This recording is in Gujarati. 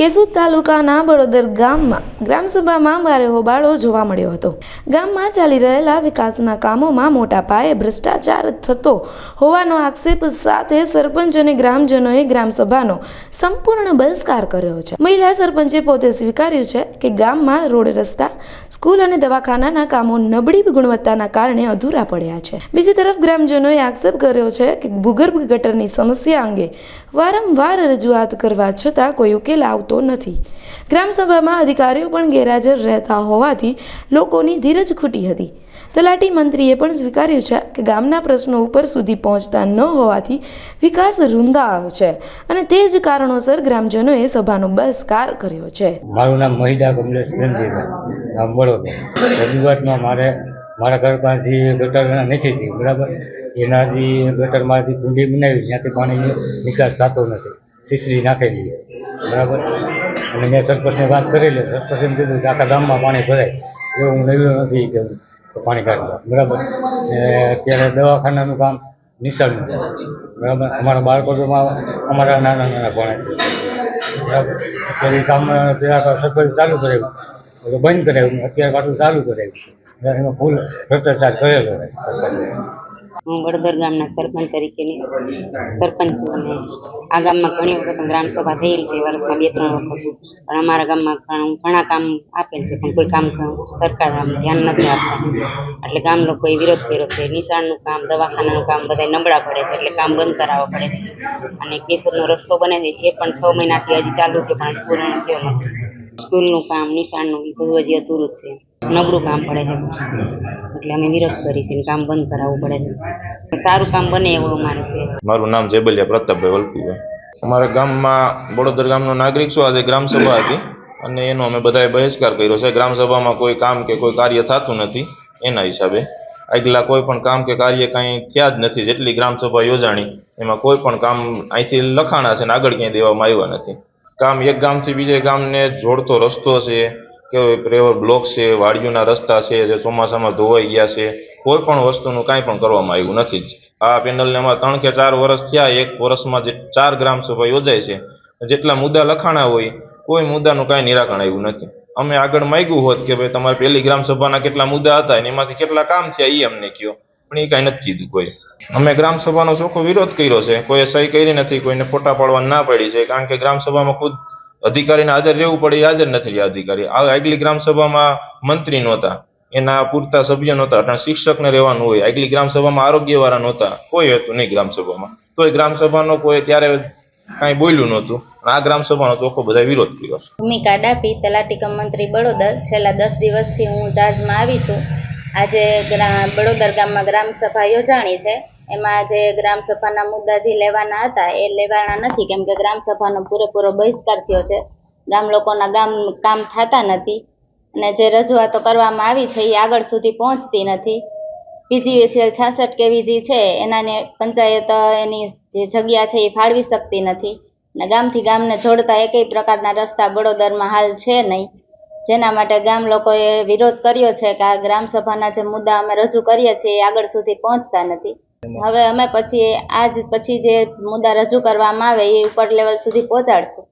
કેશોદ તાલુકાના બળોદર ગામમાં, ગ્રામસભામાં ભારે હોબાળો જોવા મળ્યો હતો. ગામમાં ચાલી રહેલા વિકાસના કામોમાં મોટા પાયે ભ્રષ્ટાચાર થતો હોવાનો આક્ષેપ સાથે સરપંચ અને ગ્રામજનોએ ગ્રામસભાનો સંપૂર્ણ બહિષ્કાર કર્યો છે. મહિલા સરપંચે પોતે સ્વીકાર્યું છે કે ગામમાં રોડ રસ્તા, સ્કૂલ અને દવાખાનાના કામો નબળી ગુણવત્તાના કારણે અધૂરા પડ્યા છે. બીજી તરફ ગ્રામજનોએ આક્ષેપ કર્યો છે કે ભૂગર્ભ ગટરની સમસ્યા અંગે વારંવાર રજૂઆત કરવા છતાં કોઈ ઉકેલ આવતો નથી. ગ્રામસભામાં અધિકારીઓ પણ ગેરહાજર રહેતા હોવાથી લોકોની ધીરજ ખૂટી હતી. તલાટી મંત્રીએ પણ સ્વીકાર્યું છે કે ગામના પ્રશ્નો ઉપર સુધી પહોંચતા ન હોવાથી વિકાસ રૂંધાયો છે અને તે જ કારણોસર ગ્રામજનોએ સભાનો બહિષ્કાર કર્યો છે. મારું નામ મહિદા કમલેશ પ્રેમજીભાઈ ગામ બળોદરા રજૂઆતમાં મારે, મારા ઘર પાસેથી ગટર નાખી હતી બરાબર? એનાથી ગટરમાંથી કુંડી બનાવી, ત્યાંથી પાણીની નિકાસ થતો નથી. સીસરી નાખેલી બરાબર? અને મેં સરપંચને વાત કરેલી સરપંચ એમ કીધું કે આખા ગામમાં પાણી ભરાય. એવું હું નવ્યું નથી કે પાણી કાઢવા બરાબર? ને અત્યારે દવાખાનાનું કામ નિશાળનું બરાબર? અમારા બાળકોમાં, અમારા નાના નાના ભણે છે. બરાબર? અત્યારે કામ પેલા સરપંચ ચાલુ કરાવ્યું તો બંધ કરાવ્યું. અત્યારે પાછું ચાલુ કરાવ્યું છે. એમાં ફૂલ ભ્રષ્ટાચાર કરેલો સરપંચે હું વડોદર ગામના સરપંચ તરીકેની સરપંચ છું આ ગામમાં ઘણી વખત ગ્રામસભા થયેલી છે વર્ષમાં બે, ત્રણ વખત. પણ અમારા ગામમાં ઘણા કામ આપેલ છે, પણ કોઈ કામ સરકાર ધ્યાન નથી આપતા. એટલે ગામ લોકોએ વિરોધ કર્યો છે. નિશાળનું કામ, દવાખાનાનું કામ બધા નબળા પડે છે, એટલે કામ બંધ કરાવવા પડે અને કેસરનો રસ્તો બને છે, એ પણ છ મહિનાથી હજી ચાલુ છે, પણ પૂર્ણ થયો નથી. સ્કૂલનું કામ, નિશાળનું બધું હજી અધૂરું છે. નબળું કામ પડે છે. એટલે અમે વિરોધ કરી છે કામ બંધ કરાવવું પડે છે. સારું કામ બને એવું અમારે છે. મારું નામ જેબલિયા પ્રતાપભાઈ વલપીભાઈ અમારા ગામમાં બળોદર ગામનો નાગરિક છું, આજે ગ્રામસભા હતી. અને એનો અમે બધાએ બહિષ્કાર કર્યો છે. ગ્રામસભામાં કોઈ કામ કે કોઈ કાર્ય થતું નથી, એના હિસાબે. આગલા કોઈ પણ કામ કે કાર્ય કાંઈ થયા જ નથી, જેટલી ગ્રામસભા યોજાણી, એમાં કોઈ પણ કામ અહીંથી લખાણા છે ને આગળ ક્યાંય દેવામાં આવ્યા નથી. કામ એક ગામથી બીજે ગામને જોડતો રસ્તો છે, કે પ્રેવર બ્લોક છે, વાડીઓના રસ્તા છે, જે ચોમાસામાં ધોવાઈ ગયા છે, કોઈ પણ વસ્તુનું કાંઈ પણ કરવામાં આવ્યું નથી જ. આ પેનલને આમાં ત્રણ કે ચાર વર્ષ થયા, એક વર્ષમાં જે ચાર ગ્રામસભા યોજાય છે, જેટલા મુદ્દા લખાણા હોય, કોઈ મુદ્દાનું કાંઈ નિરાકરણ આવ્યું નથી. અમે આગળ માંગ્યું હોત કે ભાઈ તમારે પહેલી ગ્રામસભાના કેટલા મુદ્દા હતા, અને એમાંથી કેટલા કામ થયા એ અમને કહો પણ એ કાંઈ નથી કીધું કોઈ. અમે ગ્રામસભાનો ચોખ્ખો વિરોધ કર્યો છે. કોઈએ સહી કરી નથી, કોઈને ફોટા પાડવા ના પડી છે, કારણ કે ગ્રામસભામાં ખુદ અધિકારીને હાજર રહેવું પડે એ હાજર નથી રહ્યા અધિકારી. આગલી ગ્રામસભામાં મંત્રી નહોતા, એના પૂરતા સભ્ય નહોતા એટલે શિક્ષકને રહેવાનું હોય. આગલી ગ્રામસભામાં આરોગ્યવાળા નહોતા, કોઈ હતું નહીં ગ્રામસભામાં. તોય ગ્રામસભાનો કોઈ ત્યારે કાંઈ બોલ્યું નહોતું. અને આ ગ્રામસભાનો ચોખ્ખો બધા વિરોધ કર્યો ભૂમિકા ડાપી તલાટી કમ મંત્રી બળોદર, છેલ્લા દસ દિવસથી હું ચાર્જમાં આવી છું. આજે ગ્રા બળોદર ગામમાં ગ્રામસભા યોજાણી છે. એમાં જે ગ્રામસભાના મુદ્દા જે લેવાના હતા એ લેવાના નથી, કેમ કે ગ્રામસભાનો પૂરેપૂરો બહિષ્કાર થયો છે. ગામ લોકોના ગામ, કામ થતા નથી. અને જે રજૂઆતો કરવામાં આવી છે એ આગળ સુધી પહોંચતી નથી. પીજીવીસીએલ છાસઠ કેવીજી છે, એનાને પંચાયત એની જે જગ્યા છે એ ફાળવી શકતી નથી. ને ગામથી ગામને જોડતા એકેય પ્રકારના રસ્તા બળોદરમાં હાલ છે નહીં. જેના માટે ગામ લોકોએ વિરોધ કર્યો છે કે આ ગ્રામસભાના જે મુદ્દા અમે રજૂ કરીએ છીએ એ આગળ સુધી પહોંચતા નથી. હવે અમે પછી આજ પછી જે મુદ્દા રજૂ કરવામાં આવે એ ઉપર લેવલ સુધી પહોંચાડશું.